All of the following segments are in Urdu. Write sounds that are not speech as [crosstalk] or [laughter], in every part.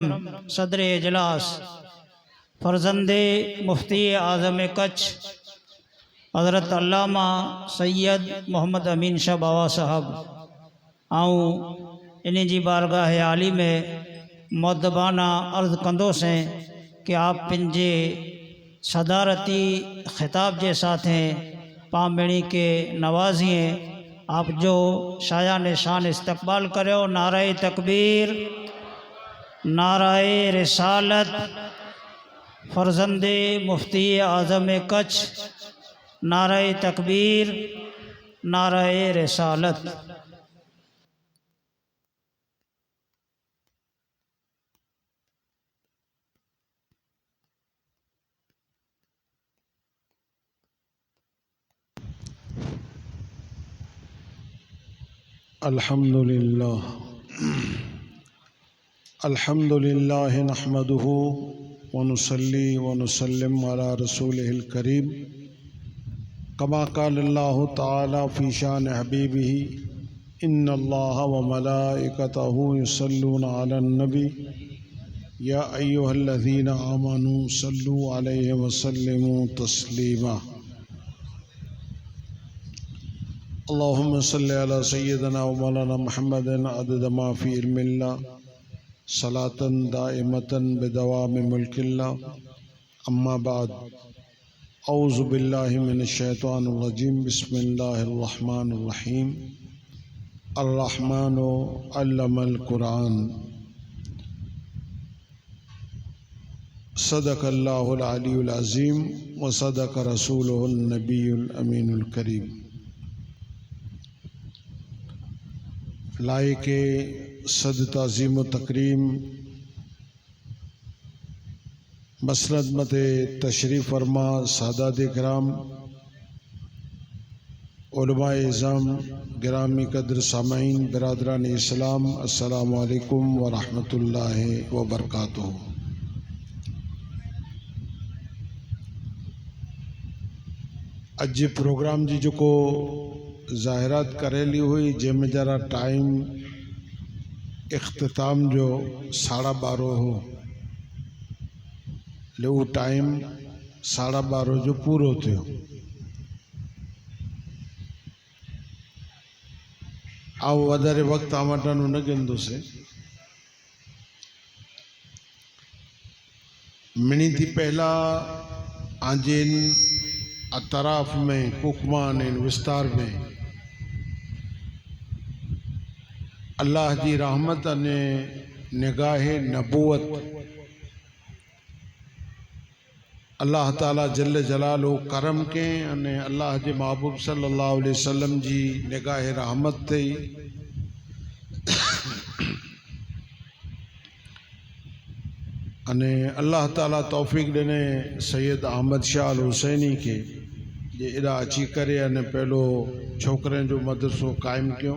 صدر اجلاس، فرزند مفتی اعظم کچھ، حضرت علامہ سید محمد امین شاہ بابا صاحب، آؤں انہیں جی بارگاہ عالی میں مدبانہ عرض کندو سے کہ آپ پنجے صدارتی خطاب کے ساتھ ہیں پامبڑی کے نوازیں آپ جو شایا نشان استقبال کرے ہو، نعرہ تکبیر نعرہ رسالت فرزند مفتی اعظم کچھ نعرہ تکبیر نعرہ رسالت۔ الحمد لله الحمد لله نحمده ونصلي ونسلم على رسوله الكريم كما قال الله تعالى في شان حبيبه إن الله وملائكته يصلون على النبي يا أيها الذين آمنوا صلوا عليه وسلموا تسليما اللهم صل على سيدنا ومولانا محمد عدد ما في علم الله صلاة دائمة بدوام ملك الله. أما بعد، أعوذ بالله من الشيطان الرجيم. بسم الله الرحمن الرحيم. الرحمن علم القرآن. صدق الله العلي العظيم، وصدق رسوله النبي الأمين الكريم. لائق صد تعظیم و تکریم مسند مت تشریف فرما سادات کرام، علماء اعظام، گرامی قدر سامعین، برادران اسلام، السلام علیکم ورحمۃ اللہ وبرکاتہ۔ اج پروگرام جی جو کو જાહેરાત કરેલી હોય, જેમાં જરા ટાઈમ, ઇખ્તતામ જો સાડા બારો હો. લેવું ટાઈમ સાડા બારો જો પૂરો થયો. આવો વધારે વખત આ માટેનું ન ગંદું છે. મિણીથી પહેલાં આજે આ તરાફ મેં કુકમાં અને વિસ્તાર મેં اللہ دی رحمت نے نگاہ نبوت اللہ تعالیٰ جل جلال و کرم کے انے اللہ جی محبوب صلی اللہ علیہ وسلم جی نگاہ رحمت تھی۔ نے اللہ تعالیٰ توفیق دینے سید احمد شاہ حسینی کے یہ ادا اچھی کرے پہلو چھوکریں جو مدرسوں قائم کیوں۔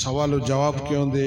ಸವಾಲು ಜವಾಬ್ಕೆ ಒಂದೆ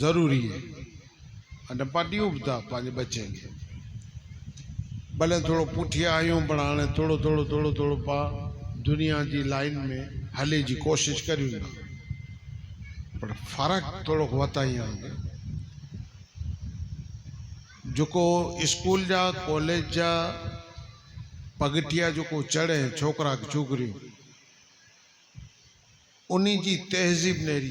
ضروری ہے۔ اب پاؤں تے بچے بھلے تھوڑا پٹیاں آئیں پڑھے تھوڑا تھوڑے تھوڑے تھوڑا پا دنیا جی لائن میں ہلنے جی کوشش کرو اسکول جا، کالج جا پگٹیا چڑھے چوکرا چھوکریوں انہی جی تہذیب نیری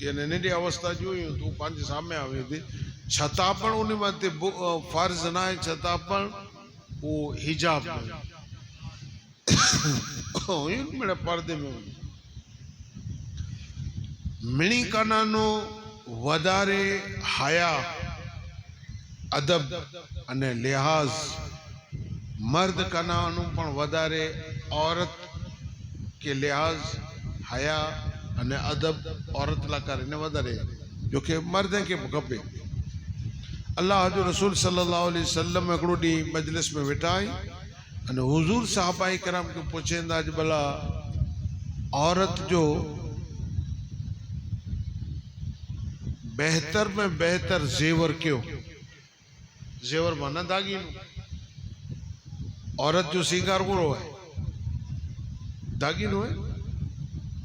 એને એની અવસ્થા જોયું તું પાંચ સામે આવી હતી. છતાં પણ ઉની માટે ફર્જ ના છતાં પણ વો હિજાબ [coughs] મેળે પડદે મેં મિણી કાનાનો વધારે હાયા, અદબ અને લિહાઝ મર્દ કનાનું પણ વધારે ઔરત કે લિહાઝ, હયા این ادب عورت لا لاکر نہ جو کہ مردیں کے مقبے اللہ جو رسول صلی اللہ علیہ وسلم اکڑو ایک مجلس میں وٹائی۔ این حضور صاحب کرم کے اللہ عورت جو بہتر میں بہتر زیور کیوں؟ زیور کیا نہ نو۔ عورت جو سنگار پورا ہے داگین ہے۔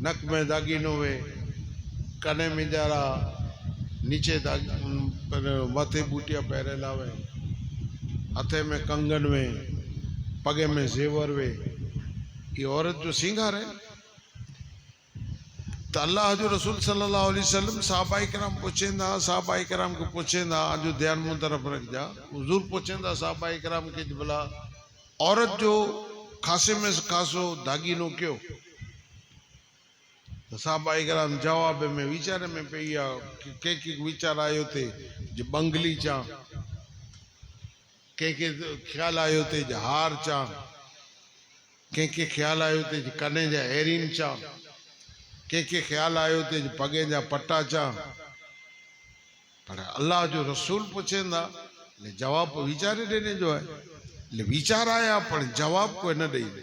نک નખ મેં દાગીનો હોય કને نیچے નીચે માથે بوٹیا પહેરેલા لاوے، ہتھے میں کنگن میں، پگے میں زیور وے یہ عورت جو سنگھار ہے، تو اللہ جو رسول صلی اللہ علیہ وسلم صحابہ کرام پوچھیں دا، صحابہ کرام کو پوچھیں دا جو دھیان من طرف رکھ جا۔ حضور پوچھیں دا، صحابہ کرام کے بلا عورت جو خاصے میں خاصو داگینو کیوں સાહબાઈ ગ્રામ જવાબે મેં વિચારે, મેં પૈયા કે કંઈક વિચાર આવ્યો તે જે બંગલી ચા કંઈક ખ્યાલ આવ્યો તે જે હાર ચા કંઈક ખ્યાલ આવ્યો તે જે કને જા હેરીન ચા કંઈક ખ્યાલ આવ્યો તે જે પગે જા પટ્ટા ચા. પણ અલ્લાહ જો રસૂલ પૂછેંદા એટલે જવાબ વિચારી દઈને જો એટલે વિચાર આવ્યા પણ જવાબ કોઈ ન દઈ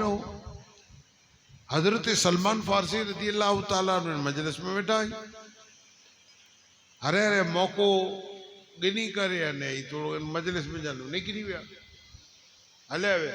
نہ ہو۔ حضرت سلمان فارسی رضی اللہ تعالیٰ نے مجلس میں بیٹھا آئی ہرے ہرے موقع گنی کرے نے تھوڑو مجلس میں جانو، نکری ہلے ہوئے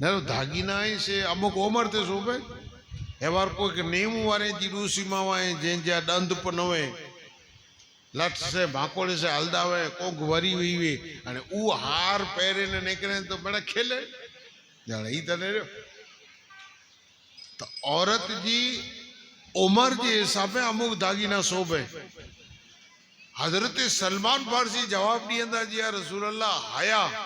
ನಾನು ದಾಗಿನಾಯಿಸಿ ಅಮುಕ್ ಓಮರ್ತೆ ಸೂಪೆ એવાર કોઈક નેવું વારે જી ડુસીમાં વાય જે જ્યાં દંધ પણ હોય લટસે ભાકોળે છે હલદાવે કોક વરી વીવે. અને ઉ હાર પહેરીને નીકળે તો મને ખેલે. જાણે એ તને તો ઔરતજી ઉમર જે હિસાબે અમુક દાગીના શોભે. હજરતે સલમાન ફારસી જવાબની અંદર જ્યાં રસુલ્લા હાયા.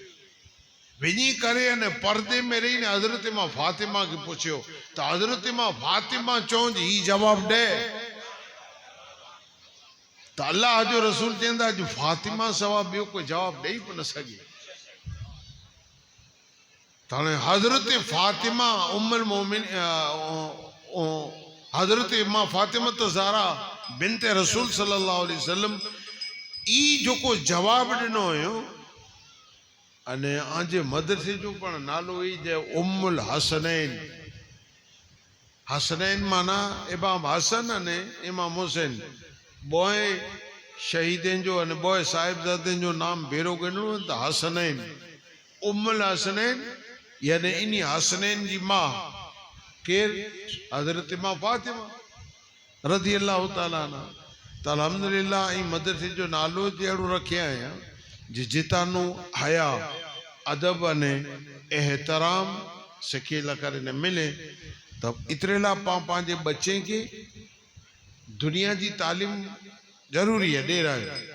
وینی کرے نے پردے میں رہی نے حضرت ماں فاطمہ کی پوچھو تو حضرت ماں فاطمہ چون جی جواب دے تو اللہ جو رسول چیندا جو فاطمہ سواب بیو کوئی جواب دے پن سگی تانے حضرت فاطمہ ام المومن حضرت ماں فاطمہ تو زارا بنت رسول صلی اللہ علیہ وسلم ای جو کو جواب دنو ڈنو ہوں انجے مدرسے پڑ نالو جی ام ال ہسنین ہسنین مانا امام ہسن ان امام حسین بوہ شہید بوائے صاحباد نام بیرو گنو ہسن این ام ہسن یعنی ان ہسنینت رضی اللہ تعالیٰ الحمد اللہ مدرسے نالوں جڑوں رکھیں جیتانو حیا ادب نے احترام سکیلا کرنے ملے تب اترلا پاں پانجے بچے کے دنیا جی تعلیم ضروری ہے دے رہا ہے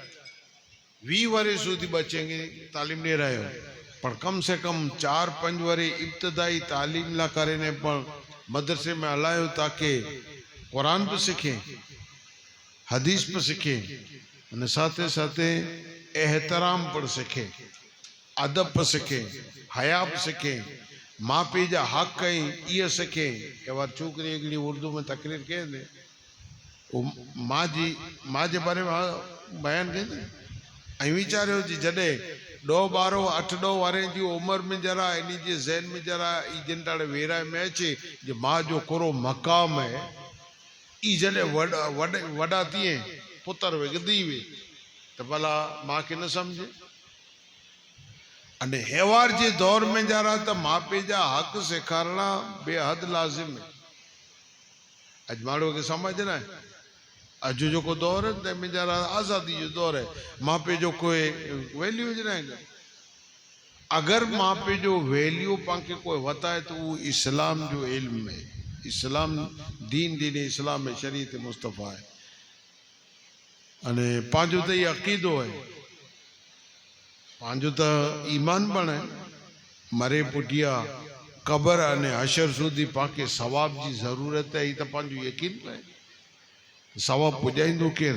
وی ورے سودھی بچے کے تعلیم دے رہا ہے پر کم سے کم چار پنج ورے ابتدائی تعلیم لا کرنے پر مدرسے میں ہلایو تاکہ قرآن پہ سیکھیں حدیث پہ سیکھیں ان ساتھ ساتھ احترام پے ادب سیکھیں حیاپ سکھیں ماں پی جا حقی سیکھیں چوکری اگلی اردو میں تقریر کے ماجی ماں جی، کے بارے میں بیان ویچاروں کی جدہ بارو، اٹھ ڈہ جی عمر میں جرا ان زہ میں جرا، ای جن ویر میں اچھے ماں جو کرو مقام ہے یہ جد ویے پتر وگدی ہوئے۔ تو بھلا ماں نا سمجھے۔ ان ہیوار جی دور میں جا رہا تو ما پی حق سکھارنا بےحد لازم ہے۔ مو سمجھ نہ اج جو کو دور ہے تے میں جا مجھے آزادی جو دور ہے، ماں پی جو کوئی ویلیو جی ویلوج نہ اگر ماں پی ویلو پانچ کوئی وتائے تو وہ اسلام جو علم ہے، اسلام دین دین اسلام میں شریعت مصطفیٰ ہے۔ અને પાંજો તો એ અકીદો હોય. પાંજો તો ઈમાન પણ મરે પુટિયા કબર અને હશર સુધી પાકે સવાબજી જરૂરત એ તો પાંજો યકીન રહે સવાબ પૂજાઈંદો કેર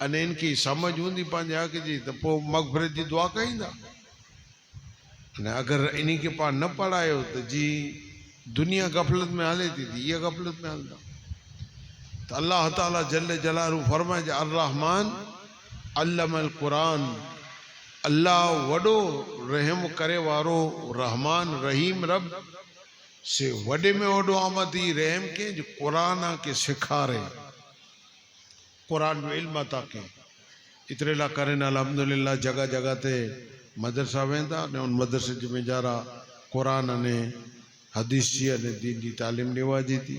અને એનકી સમજ હૂંદી પાંજે હક જી તો પો મગફરત જી દુઆ કહીંદા અને અગર એની કે પા ન પડાયો, તો જી دنیا غفلت میں آ لیتی تھی، یہ غفلت میں آلتا۔ تو اللہ تعالیٰ جل جلال فرمائے جا الرحمن علم القرآن، اللہ وڈو رحم کرے وارو، رحمان رحیم رب، سے وڈے میں وڈو آمدی رحم کے جو قرآن کے سکھا رہے۔ قرآن میں علم عطا کے اتنے لا کرن الحمدللہ جگہ جگہ تے مدرسہ ویندا، نے ان مدرسے جو میں جارا قرآن نے حدیث جی نے دین کی تعلیم لیવા દીધી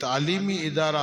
تعلیمی ادارہ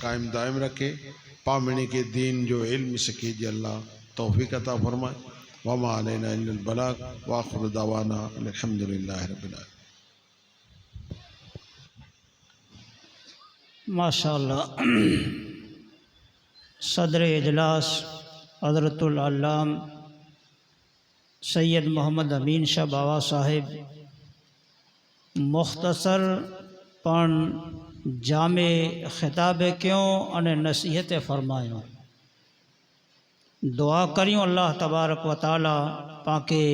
قائم دائم رکھے پامنی کے دین جو علم سکھے جی اللہ توفیق عطا فرمائے وما علینا الا البلاغ واخر دعوانا الحمد للہ رب العالمین ماشاء اللہ صدر اجلاس حضرت العلام سید محمد امین شاہ بابا صاحب، مختصر پن جامع خطاب کیوں ان نصیحت فرمایوں دعا کریوں اللہ تبارک و تعالی پاکے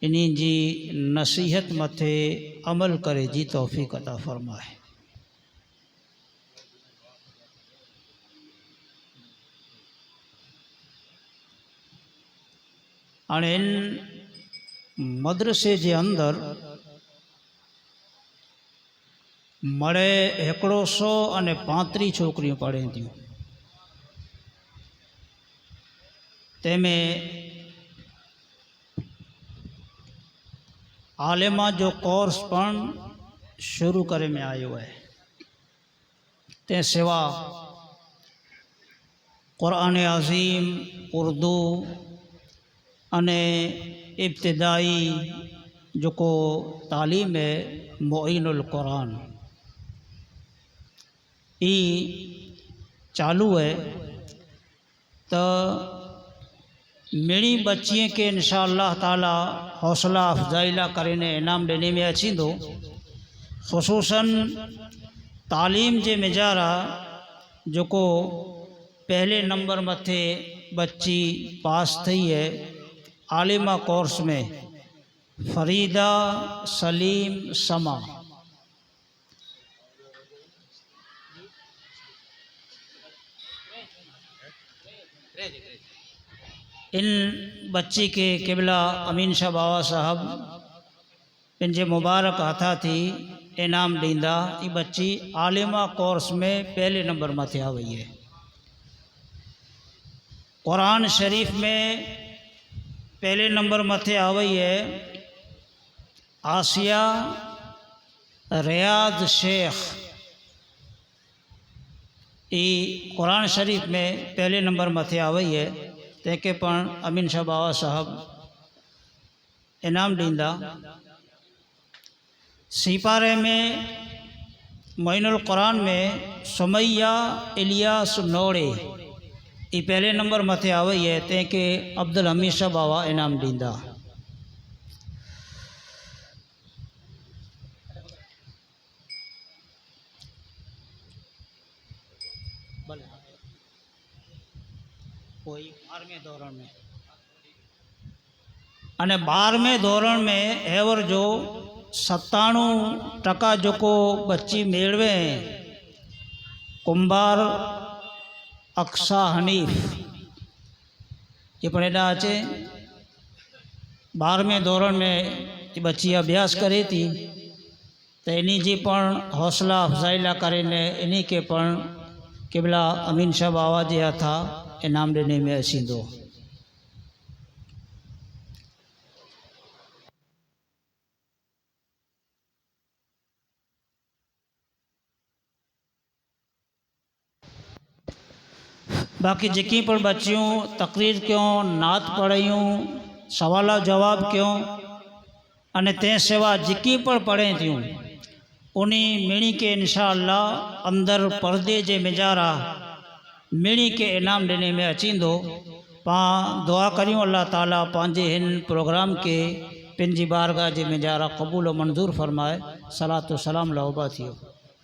انہیں جی نصیحت متھے عمل کرے جی توفیق عطا فرمائے۔ ہر ان مدرسے ادر مڑے ایکڑو سو ان پانتری چوکر پڑے تھے تمے علما جو کورس پڑھ شروع کرے میں آیا ہے سوا قرآن عظیم، اردو انے ابتدائی جو کو تعلیم ہے معین القرآن۔ ای چالو ہے تو میری بچی کے انشاءاللہ تعالی حوصلہ افزائی کرنے انعام دینے میں اچھی دو۔ خصوصاً تعلیم کے مجارا جو کو پہلے نمبر متے بچی پاس تھی ہے۔ عالمہ کورس میں فریدہ سلیم سما۔ ان بچی کے قبلہ امین شاہ بابا صاحب پنجے مبارک ہاتھا تھی انعام ڈیندا یہ بچی عالمہ کورس میں پہلے نمبر میں تھیا ہوئی ہے۔ قرآن شریف میں پہلے نمبر متھے آوئی ہے، آسیہ ریاض شیخ۔ ای قرآن شریف میں پہلے نمبر متھے آوئی ہے تیکے پن امین شاہ بابا صاحب انعام ڈیندا۔ سیپارے میں معین القرآن میں سمیہ الیاس نوڑے۔ એ પહેલે નંબર માથે આવીએ તે કે અબ્દુલ હમીદ સાહેબ આવા ઇનામ દીધા કોઈ બારમે ધોરણ મેં અને બારમે ધોરણ મેં એવર જો સત્તાણું ટકા જોકો બચ્ચી મેળવે, કુંભાર اقشا حنیف۔ یہ پڑھ ایڈا اچے باروے دور میں بچی ابیاس کرے تھی۔ تو انہیں جی پڑ حوصلہ افزائی کرم امین شاہ آواز کے ہاتھ ایمام دینے میں سو باقی جی جکی پر بچیوں، تقریر کیوں کعت پڑھوں سوال جواب کیوں؟ انہیں تین سوا جی جکی پر پڑھیں تھیوں۔ ان مینی کے انشاءاللہ شاء اللہ اندر پردے کے مزارہ مینی کے انام ڈن میں اچین دو پاں دعا کریوں اللہ تعالیٰ پانجے ہن پروگرام کے پنجی بارگاہ کے مجارا قبول و منظور فرمائے۔ صلاة و سلام لا عبا